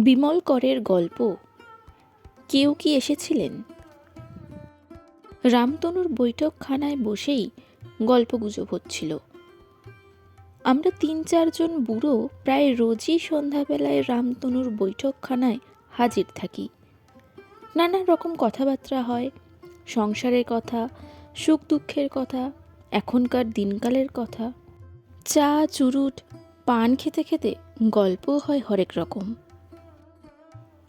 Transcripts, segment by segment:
বিমল করের গল্প। কেউ কি এসেছিলেন? রামতনুর বৈঠকখানায় বসেই গল্পগুজব হচ্ছিল। আমরা তিন চারজন বুড়ো প্রায় রোজই সন্ধ্যাবেলায় রামতনুর বৈঠকখানায় হাজির থাকি। নানা রকম কথাবার্তা হয়, সংসারের কথা, সুখ দুঃখের কথা, এখনকার দিনকালের কথা। চা, চুরুট, পান খেতে খেতে গল্পও হয় হরেক রকম।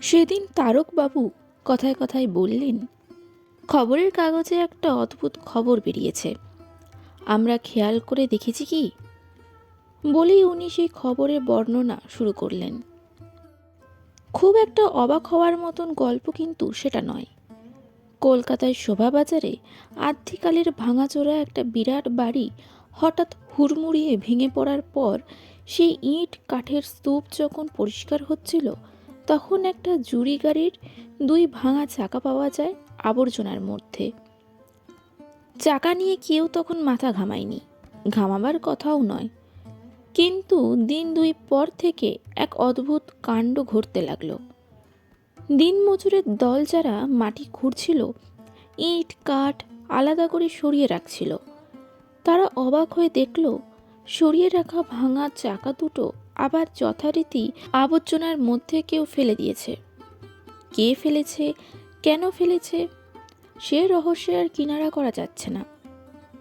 সেদিন তারকবাবু কথায় কথায় বললেন, খবরের কাগজে একটা অদ্ভুত খবর বেরিয়েছে। আমরা খেয়াল করে দেখেছি কি? বলেই উনি সেই খবরের বর্ণনা শুরু করলেন। খুব একটা অবাক হওয়ার মতন গল্প কিন্তু সেটা নয়। কলকাতায় শোভাবাজারে আদ্যিকালের ভাঙাচোরা একটা বিরাট বাড়ি হঠাৎ হুড়মুড়িয়ে ভেঙে পড়ার পর সেই ইট কাঠের স্তূপ যখন পরিষ্কার হচ্ছিল তখন একটা জুরি গাড়ির দুই ভাঙা চাকা পাওয়া যায় আবর্জনার মধ্যে। চাকা নিয়ে কেউ তখন মাথা ঘামায়নি। ঘামাবার কথাও নয়। কিন্তু দিন দুই পর থেকে এক অদ্ভুত কাণ্ড ঘটতে লাগল। দিন মজুরের দল যারা মাটি খুঁড়ছিল, ইট, কাঠ আলাদা করে সরিয়ে রাখছিল। তারা অবাক হয়ে দেখল, সরিয়ে রাখা ভাঙা চাকা দুটো আবার যথারীতি আবর্জনার মধ্যে কেউ ফেলে দিয়েছে। কে ফেলেছে? কেন ফেলেছে? সে রহস্যে আর কিনারা করা যাচ্ছে না।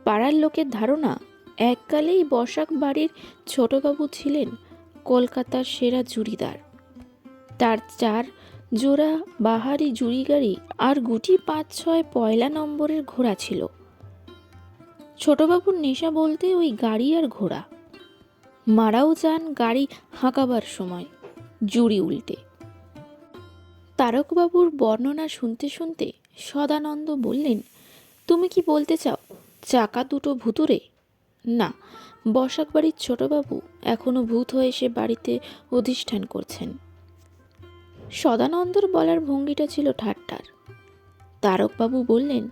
পাড়ার লোকের ধারণা, এককালেই বসাক বাড়ির ছোটবাবু ছিলেন কলকাতার সেরা জুড়িদার। তার চার জোড়া বাহারি জুড়ি গাড়ি আর গুটি পাঁচ ছয় পয়লা নম্বরের ঘোড়া ছিল। ছোটবাবুর নেশা বলতে ওই গাড়ি আর ঘোড়া। মারাও যান গাড়ি হাঁকাবার সময়। জুড়ি উল্টে। তারকবাবুর বর্ণনা শুনতে শুনতে সদানন্দ বললেন, তুমি কি বলতে চাও, চাকা দুটো ভুতুরে না, বসাক বাড়ির ছোটবাবু এখনও ভূত হয়ে সে বাড়িতে অধিষ্ঠান করছেন। সদানন্দর বলার ভঙ্গিটা ছিল ঠাট্টার। তারকবাবু বললেন,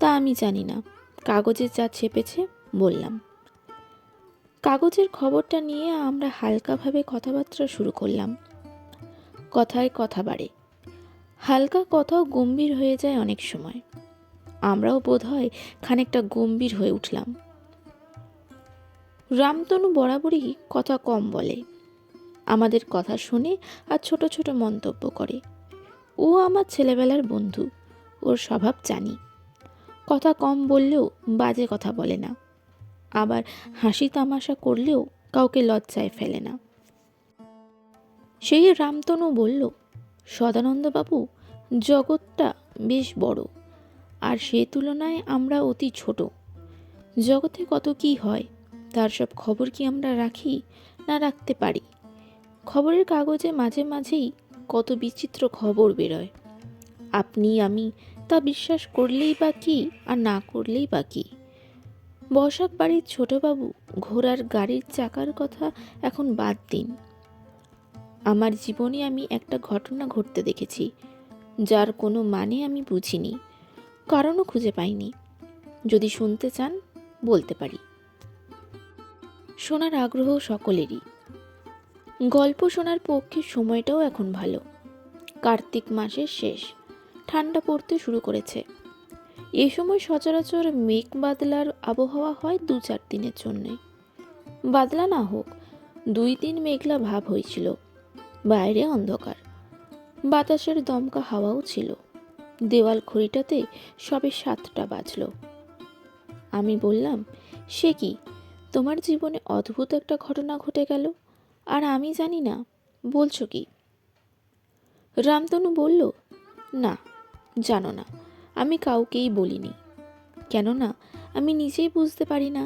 তা আমি জানি না, কাগজে যা ছেপেছে বললাম। কাগজের খবরটা নিয়ে আমরা হালকাভাবে কথাবার্তা শুরু করলাম। কথায় কথা বাড়ে। হালকা কথাও গম্ভীর হয়ে যায় অনেক সময়। আমরাও বোধ হয় খানিকটা গম্ভীর হয়ে উঠলাম। রামতনু বরাবরই কথা কম বলে। আমাদের কথা শোনে আর ছোট ছোট মন্তব্য করে। ও আমার ছেলেবেলার বন্ধু। ওর স্বভাব জানি। কথা কম বললেও বাজে কথা বলে না। আবার হাসি তামাশা করলেও কাউকে লজ্জায় ফেলে না। সেই রামতনু বলল, সদানন্দবাবু, জগৎটা বেশ বড়, আর সে তুলনায় আমরা অতি ছোট। জগতে কত কি হয়, তার সব খবর কি আমরা রাখি না রাখতে পারি? খবরের কাগজে মাঝে মাঝেই কত বিচিত্র খবর বেরোয়। আপনি, আমি তা বিশ্বাস করলেই বা কি, আর না করলেই বা কি? বসাক বাড়ির ছোটবাবু ঘোড়ার গাড়ির চাকার কথা এখন বাদ দিন। আমার জীবনে আমি একটা ঘটনা ঘটতে দেখেছি, যার কোনো মানে আমি বুঝিনি, কারণও খুঁজে পাইনি। যদি শুনতে চান, বলতে পারি। শোনার আগ্রহ সকলেরই। গল্প শোনার পক্ষে সময়টাও এখন ভালো। কার্তিক মাসের শেষ, ঠান্ডা পড়তে শুরু করেছে। এ সময় সচরাচর মেঘ বাদলার আবহাওয়া হয় দু চার দিনের জন্যে। বাদলা না হোক, দুই দিন মেঘলা ভাব হয়েছিল। বাইরে অন্ধকার। বাতাসের দমকা হাওয়াও ছিল। দেওয়াল ঘড়িটাতে সবে সাতটা বাজলো। আমি বললাম, সে কি? তোমার জীবনে অদ্ভুত একটা ঘটনা ঘটে গেল? আর আমি জানি না। বলছো কি? রামতনু বলল, না, জানো না। আমি কাউকেই বলিনি। কেননা, আমি নিজেই বুঝতে পারি না,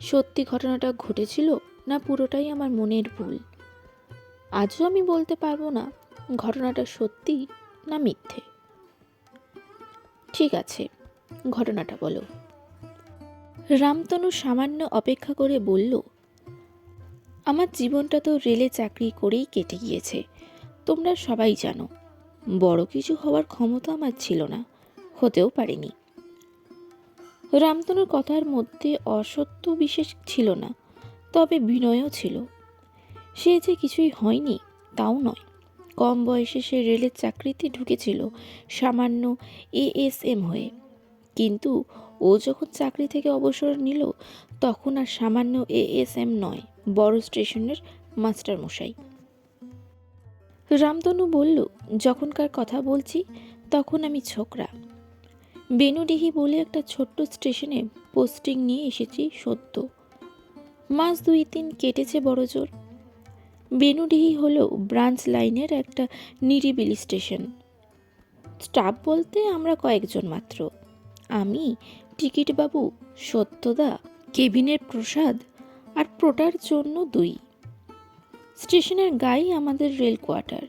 সত্যি ঘটনাটা ঘটেছিল না পুরোটাই আমার মনের ভুল। আজও আমি বলতে পারব না ঘটনাটা সত্যি না মিথ্যে। ঠিক আছে, ঘটনাটা বলো। রামতনু সামান্য অপেক্ষা করে বলল, আমার জীবনটা তো রেলে চাকরি করেই কেটে গিয়েছে, তোমরা সবাই জানো, বড় কিছু হওয়ার ক্ষমতা আমার ছিল না। হতেও পারেনি। রামতনুর কথার মধ্যে অসত্য বিশেষ ছিল না, তবে বিনয়ও ছিল। সে যে কিছুই হয়নি, তাও নয়। কম বয়সে সে রেলের চাকরিতে ঢুকেছিল সামান্য এএসএম হয়ে। কিন্তু ও যখন চাকরি থেকে অবসর নিল, তখন আর সামান্য এএসএম নয়, বড় স্টেশনের মাস্টার মশাই রামতনু বলল, যখনকার কথা বলছি, তখন আমি ছোকরা। বেনুডিহি বলে একটা ছোট্ট স্টেশনে পোস্টিং নিয়ে এসেছি সত্য মাস দুই তিন কেটেছে বড় জোর। বেনুডিহি হলো ব্রাঞ্চ লাইনের একটা নিরিবিলি স্টেশন। স্টাফ বলতে আমরা কয়েকজন মাত্র। আমি, টিকিটবাবু, সত্যদা, কেবিনের প্রসাদ আর প্রোটার জন্য দুই। স্টেশনের গায়ে আমাদের রেল কোয়ার্টার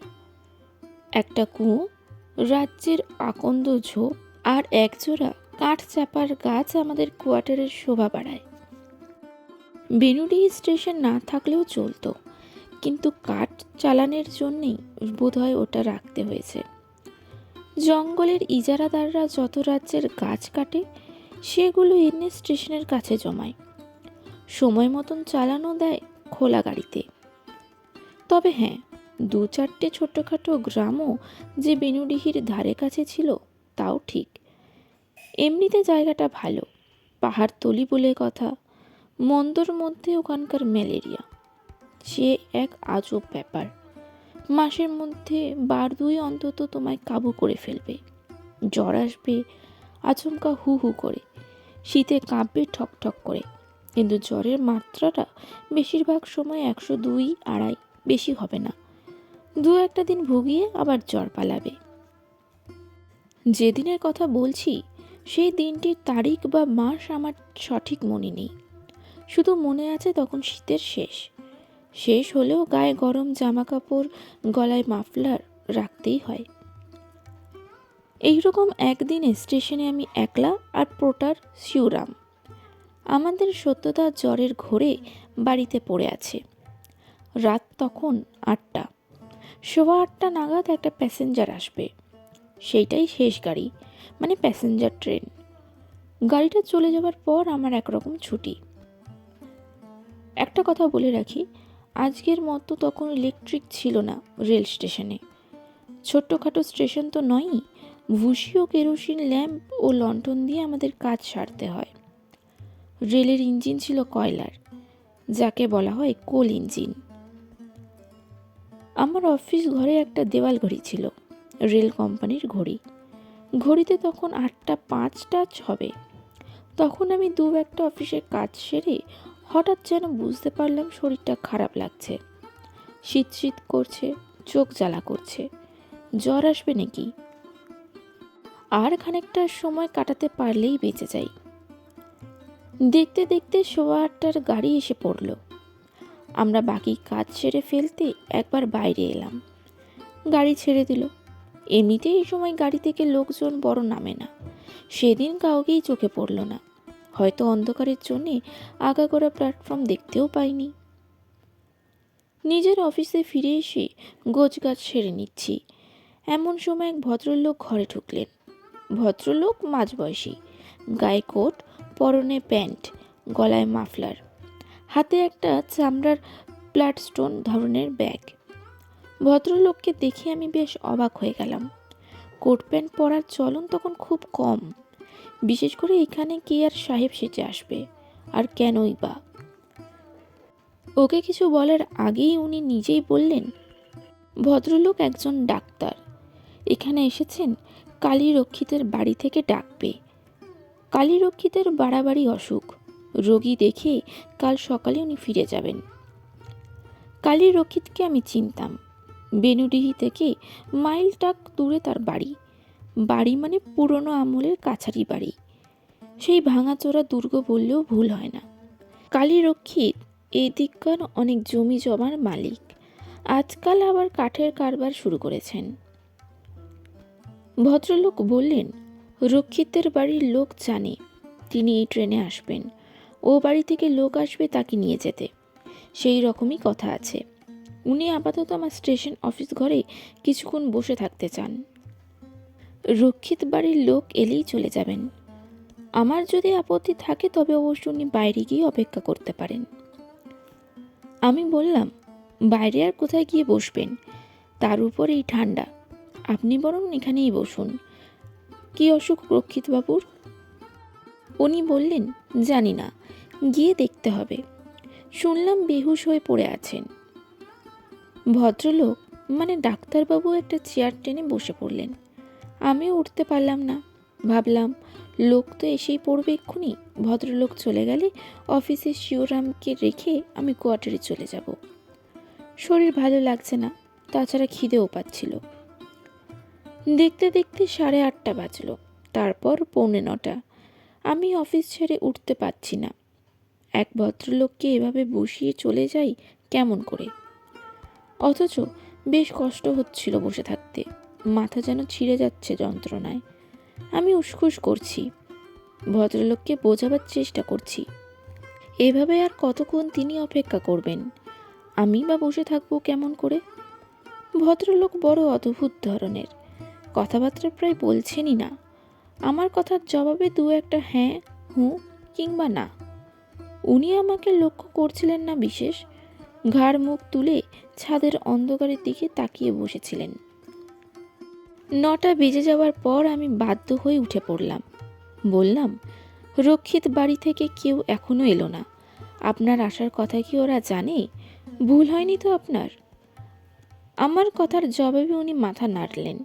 একটা কুয়ো, রাজ্যের আকন্দ ঝোপ আর একজোড়া কাঠ চাপার গাছ আমাদের কোয়ার্টারের শোভা বাড়ায়। বেনুডি স্টেশন না থাকলেও চলতো, কিন্তু কাঠ চালানের জন্যেই বোধহয় ওটা রাখতে হয়েছে। জঙ্গলের ইজারাদাররা যত রাজ্যের গাছ কাটে, সেগুলো এনে স্টেশনের কাছে জমায়। সময় মতন চালানো দেয় খোলা গাড়িতে। তবে হ্যাঁ দু চারটে ছোটোখাটো গ্রামও যে বেনুডিহির ধারে কাছে ছিল, তাও ঠিক। এমনিতে জায়গাটা ভালো। পাহাড়তলি বলে কথা। মন্দর মধ্যে ওখানকার ম্যালেরিয়া। সে এক আজব ব্যাপার। মাসের মধ্যে বার দুই অন্তত তোমায় কাবু করে ফেলবে। জ্বর আসবে, আচমকা হু হু করে। শীতে কাঁপবে ঠক ঠক করে। কিন্তু জ্বরের মাত্রাটা বেশিরভাগ সময় একশো দুই, আড়াই, বেশি হবে না। দু একটা দিন ভুগিয়ে আবার জ্বর পালাবে। যেদিনের কথা বলছি সেই দিনটির তারিখ বা মাস আমার সঠিক মনে নেই। শুধু মনে আছে তখন শীতের শেষ। শেষ হলেও গায়ে গরম জামা কাপড় গলায় মাফলার রাখতেই হয়। এইরকম একদিনে স্টেশনে আমি একলা আর প্রোটার শিউরাম। আমাদের সত্যতা জ্বরের ঘোরে বাড়িতে পড়ে আছে। রাত তখন আটটা। সোয়া আটটা নাগাদ একটা প্যাসেঞ্জার আসবে। সেইটাই শেষ গাড়ি। মানে প্যাসেঞ্জার ট্রেন গাড়িটা চলে যাওয়ার পর আমার একরকম ছুটি। একটা কথা বলে রাখি, আজকের মতো তখন ইলেকট্রিক ছিল না রেল স্টেশনে ছোট্টখাটো স্টেশন তো নয়ই ভুসি ও কেরোসিন ল্যাম্প ও লন্ঠন দিয়ে আমাদের কাজ সারতে হয়। রেলের ইঞ্জিন ছিল কয়লার, যাকে বলা হয় কোল ইঞ্জিন আমার অফিস ঘরে একটা দেওয়াল ঘড়ি ছিল রেল কোম্পানির ঘড়ি। ঘড়িতে তখন আটটা পাঁচ টাচ হবে। তখন আমি দু একটা অফিসের কাজ সেরে হঠাৎ যেন বুঝতে পারলাম শরীরটা খারাপ লাগছে। শীত শীত করছে, চোখ জ্বালা করছে। জ্বর আসবে নাকি? আর খানিকটা সময় কাটাতে পারলেই বেঁচে যাই। দেখতে দেখতে সোয়া আটটার গাড়ি এসে পড়ল। আমরা বাকি কাজ সেরে ফেলতে একবার বাইরে এলাম। গাড়ি ছেড়ে দিল। এমনিতেই এই সময় গাড়ি থেকে লোকজন বড় নামে না। সেদিন কাউকেই চোখে পড়ল না। হয়তো অন্ধকারের জন্যে আগাগোড়া প্ল্যাটফর্ম দেখতেও পাইনি। নিজের অফিসে ফিরে এসে গোছগাছ সেরে নিচ্ছি। এমন সময় এক ভদ্রলোক ঘরে ঢুকলেন। ভদ্রলোক মাঝবয়সী। গায়ে কোট, পরনে প্যান্ট, গলায় মাফলার। হাতে একটা চামড়ার প্লাটস্টোন ধরনের ব্যাগ। ভদ্রলোককে দেখে আমি বেশ অবাক হয়ে গেলাম। কোট প্যান্ট পরার চলন তখন খুব কম। বিশেষ করে এখানে কে আর সাহেব সেজে আসবে? আর কেনই বা? ওকে কিছু বলার আগেই উনি নিজেই বললেন, ভদ্রলোক একজন ডাক্তার। এখানে এসেছেন, কালীরক্ষিতের বাড়ি থেকে ডাকবে। কালীরক্ষিতের বাড়াবাড়ি অসুখ। রোগী দেখে কাল সকালে উনি ফিরে যাবেন। কালী রক্ষিতকে আমি চিনতাম। বেনুডিহি থেকে মাইলটাক দূরে তার বাড়ি। বাড়ি মানে পুরনো আমলের কাছারি বাড়ি। সেই ভাঙাচোরা দুর্গ বললেও ভুল হয় না। কালীরক্ষিত এই দিককার অনেক জমি জমার মালিক। আজকাল আবার কাঠের কারবার শুরু করেছেন। ভদ্রলোক বললেন, রক্ষিতের বাড়ির লোক জানে, তিনি এই ট্রেনে আসবেন। ও বাড়ি থেকে লোক আসবে তাকে নিয়ে যেতে। সেই রকমই কথা আছে। উনি আপাতত আমার স্টেশন অফিস ঘরে কিছুক্ষণ বসে থাকতে চান। রক্ষিত বাড়ির লোক এলেই চলে যাবেন। আমার যদি আপত্তি থাকে, তবে অবশ্য উনি বাইরে গিয়ে অপেক্ষা করতে পারেন। আমি বললাম, বাইরে আর কোথায় গিয়ে বসবেন? তার উপর এই ঠান্ডা। আপনি বরং এখানেই বসুন। কি অসুখ রক্ষিত বাবুর উনি বললেন, জানি না, গিয়ে দেখতে হবে। শুনলাম বেহুশ হয়ে পড়ে আছেন। ভদ্রলোক মানে ডাক্তারবাবু একটা চেয়ার টেনে বসে পড়লেন। আমিও উঠতে পারলাম না। ভাবলাম, লোক তো এসেই পড়বে এক্ষুনি। ভদ্রলোক চলে গেলে অফিসে শিওরামকে রেখে আমি কোয়ার্টারে চলে যাব। শরীর ভালো লাগছে না, তাছাড়া খিদেও পাচ্ছিল। দেখতে দেখতে সাড়ে আটটা বাজলো, তারপর পৌনে নটা। আমি অফিস ছেড়ে উঠতে পারছি না। এক ভদ্রলোককে এভাবে বসিয়ে চলে যাই কেমন করে? অথচ বেশ কষ্ট হচ্ছিল বসে থাকতে। মাথা যেন ছিঁড়ে যাচ্ছে যন্ত্রণায়। আমি উসখুস করছি। ভদ্রলোককে বোঝাবার চেষ্টা করছি। এভাবে আর কতক্ষণ তিনি অপেক্ষা করবেন? আমি বা বসে থাকব কেমন করে? ভদ্রলোক বড় অদ্ভুত ধরনের। কথাবার্তা প্রায় বলছেনই না। আমার কথার জবাবে দু একটা হ্যাঁ হুঁ কিংবা না। উনি আমাকে লক্ষ্য করছিলেন না বিশেষ। ঘাড় মুখ তুলে ছাদের অন্ধকারের দিকে তাকিয়ে বসেছিলেন। নটা বেজে যাওয়ার পর আমি বাধ্য হয়ে উঠে পড়লাম। বললাম, রক্ষিত বাড়ি থেকে কেউ এখনও এলো না। আপনার আসার কথা কি ওরা জানে? ভুল হয়নি তো আপনার? আমার কথার জবাবে উনি মাথা নাড়লেন।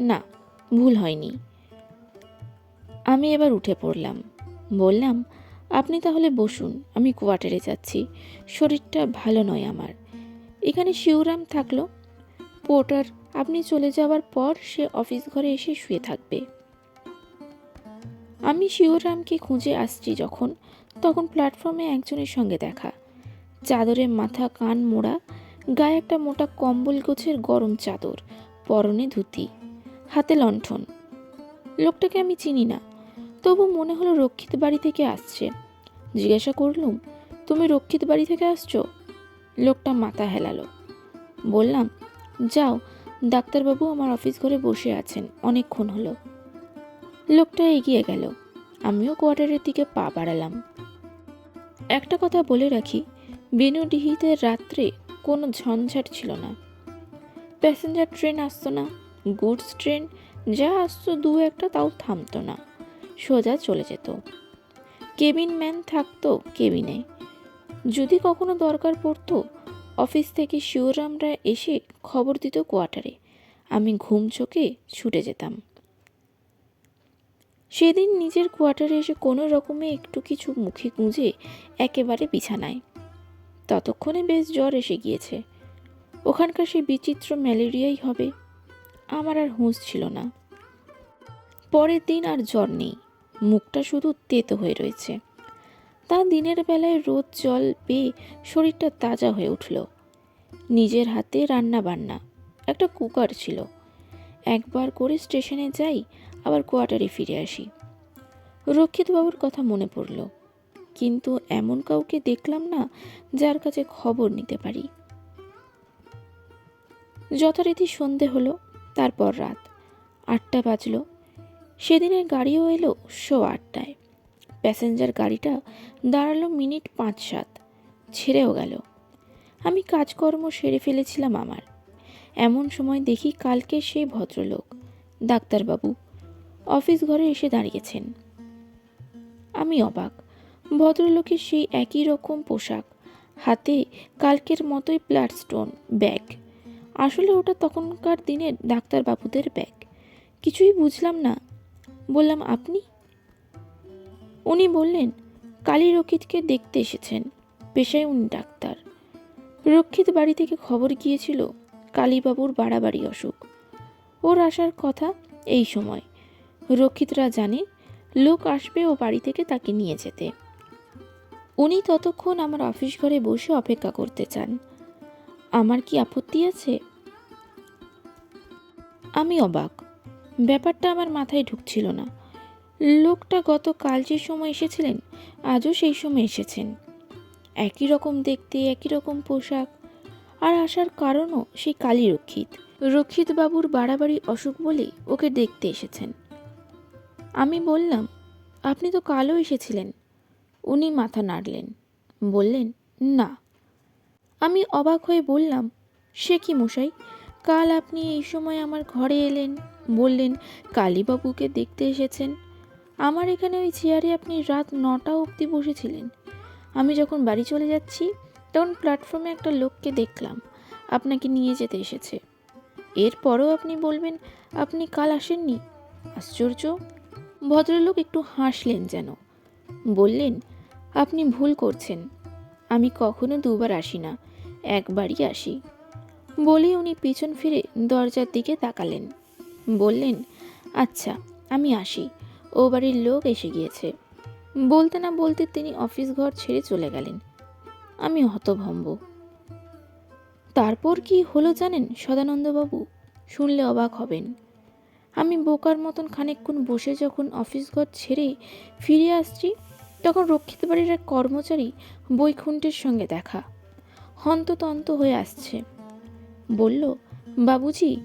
না, ভুল হয়নি। আমি এবার উঠে পড়লাম। বললাম, আপনি তাহলে বসুন, আমি কোয়ার্টারে যাচ্ছি। শরীরটা ভালো নয় আমার। এখানে শিওরাম থাকল। পোর্টার, আপনি চলে যাওয়ার পর সে অফিস ঘরে এসে শুয়ে থাকবে। আমি শিওরামকে খুঁজে আসছি যখন, তখন প্ল্যাটফর্মে একজনের সঙ্গে দেখা। চাদরে মাথা, কান মোড়া, গায়ে একটা মোটা কম্বল গোছের গরম চাদর, পরনে ধুতি, হাতে লণ্ঠন। লোকটাকে আমি চিনি না, তবু মনে হলো রক্ষিত বাড়ি থেকে আসছে। জিজ্ঞাসা করলুম, তুমি রক্ষিত বাড়ি থেকে আসছো? লোকটা মাথা হেলালো। বললাম, যাও, ডাক্তারবাবু আমার অফিস ঘরে বসে আছেন, অনেকক্ষণ হলো। লোকটা এগিয়ে গেল। আমিও কোয়ার্টারের দিকে পা বাড়ালাম। একটা কথা বলে রাখি বেনুডিহিতে রাত্রে কোনো ঝঞ্ঝাট ছিল না। প্যাসেঞ্জার ট্রেন আসতো না, গুডস ট্রেন, যা আসতো দু একটা তাও থামতো না, সোজা চলে যেত। কেবিন ম্যান থাকতো কেবিনে। যদি কখনো দরকার পড়তো, অফিস থেকে শিওরামরা এসে খবর দিত কোয়ার্টারে। আমি ঘুম চোখে ছুটে যেতাম। সেদিন নিজের কোয়ার্টারে এসে কোনো রকমে একটু কিছু মুখে গুঁজে একেবারে বিছানায়। ততক্ষণে বেশ জ্বর এসে গিয়েছে। ওখানকার সেই বিচিত্র ম্যালেরিয়াই হবে। আমার আর হুঁশ ছিল না। পরের দিন আর জ্বর নেই। মুখটা শুধু তেতো হয়ে রয়েছে। তা দিনের বেলায় রোদ জল পেয়ে শরীরটা তাজা হয়ে উঠল। নিজের হাতে রান্না বান্না একটা কুকার ছিল। একবার করে স্টেশনে যাই, আবার কোয়ার্টারে ফিরে আসি। রক্ষিতবাবুর কথা মনে পড়ল, কিন্তু এমন কাউকে দেখলাম না যার কাছে খবর নিতে পারি। যথারীতি সন্ধে হলো, তারপর রাত। আটটা বাজলো। সেদিনের গাড়িও এলো শো আটটায়। প্যাসেঞ্জার গাড়িটা দাঁড়াল মিনিট পাঁচ সাত ছেড়েও গেল। আমি কাজকর্ম সেরে ফেলেছিলাম আমার। এমন সময় দেখি কালকে সেই ভদ্রলোক, ডাক্তারবাবু, অফিস ঘরে এসে দাঁড়িয়েছেন। আমি অবাক, ভদ্রলোকের সেই একই রকম পোশাক, হাতে কালকের মতোই প্লাটস্টোন, ব্যাগ। আসলে ওটা তখনকার দিনের ডাক্তারবাবুদের ব্যাগ। কিছুই বুঝলাম না। বললাম, আপনি উনি বললেন, কালী রক্ষিতকে দেখতে এসেছেন। পেশায় উনি ডাক্তার। রক্ষিত বাড়ি থেকে খবর গিয়েছিল, কালীবাবুর বাড়াবাড়ি অসুখ। ওর আসার কথা এই সময়। রক্ষিতরা জানে, লোক আসবে ও বাড়ি থেকে তাকে নিয়ে যেতে। উনি ততক্ষণ আমার অফিস ঘরে বসে অপেক্ষা করতে চান। আমার কি আপত্তি আছে? আমি অবাক। ব্যাপারটা আমার মাথায় ঢুকছিল না। লোকটা গতকাল যে সময় এসেছিলেন, আজও সেই সময় এসেছেন। একই রকম দেখতে, একই রকম পোশাক। আর আসার কারণও সেই কালী রক্ষিত। রক্ষিত বাবুর বাড়াবাড়ি অসুখ বলে ওকে দেখতে এসেছেন। আমি বললাম, আপনি তো কালও এসেছিলেন। উনি মাথা নাড়লেন। বললেন, না। আমি অবাক হয়ে বললাম, সে কি মশাই? কাল আপনি এই সময় আমার ঘরে এলেন। বললেন, কালীবাবুকে দেখতে এসেছেন। আমার এখানে ওই চেয়ারে আপনি রাত নটা অবধি বসেছিলেন। আমি যখন বাড়ি চলে যাচ্ছি, তখন প্ল্যাটফর্মে একটা লোককে দেখলাম। আপনাকে নিয়ে যেতে এসেছে। এরপরও আপনি বলবেন, আপনি কাল আসেননি? আশ্চর্য। ভদ্রলোক একটু হাসলেন যেন। বললেন, আপনি ভুল করছেন। আমি কখনো দুবার আসি না, একবারই আসি। বলে উনি পিছন ফিরে দরজার দিকে তাকালেন। বললেন আচ্ছা আমি আসি। ও বাড়ির লোক এসে গিয়েছে। বলতে না বলতে তিনি অফিস ঘর ছেড়ে চলে গেলেন। আমি হতভম্ব। তারপর কি হলো জানেন সদানন্দবাবু? শুনলে অবাক হবেন। আমি বোকার মতন খানিকক্ষণ বসে যখন অফিস ঘর ছেড়ে ফিরে আসছি, তখন রক্ষিত বাড়ির এক কর্মচারী বৈকুণ্ঠের সঙ্গে দেখা। হন্ততন্ত হয়ে আসছে। বলল, বাবুজি,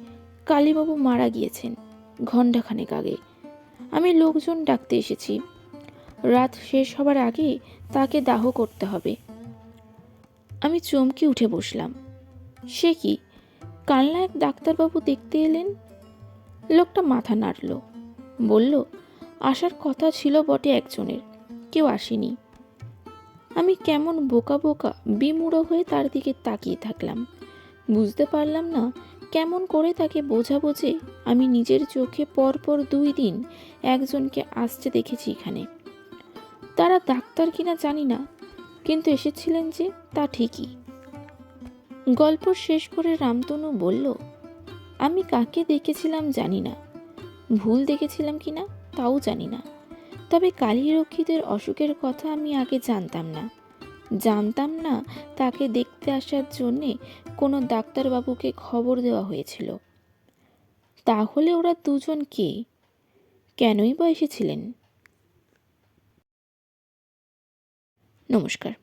কালীবাবু মারা গিয়েছেন, ঘণ্টাখানেক আগে। আমি লোকজন ডাকতে এসেছি। রাত শেষ হবার আগে তাকে দাহ করতে হবে। আমি চমকে উঠে বসলাম। সে কি? কালনা এক ডাক্তারবাবু দেখতে এলেন? লোকটা মাথা নাড়ল। বলল, আসার কথা ছিল বটে একজনের, কেউ আসেনি। আমি কেমন বোকা বোকা, বিমূঢ় হয়ে তার দিকে তাকিয়ে থাকলাম। বুঝতে পারলাম না কেমন করে তাকে বোঝাবো যে আমি নিজের চোখে পরপর দুই দিন একজনকে আসতে দেখেছি এখানে। তারা ডাক্তার কিনা জানি না, কিন্তু এসেছিলেন যে তা ঠিকই। গল্প শেষ করে রামতনু বলল, আমি কাকে দেখেছিলাম জানি না। ভুল দেখেছিলাম কি না তাও জানি না। তবে কালী কালীরক্ষীদের অসুখের কথা আমি আগে জানতাম না। জানতাম না তাকে দেখতে আসার জন্যে কোনো ডাক্তারবাবুকে খবর দেওয়া হয়েছিল। তাহলে ওরা দুজন কে? কেনই বা এসেছিলেন? নমস্কার।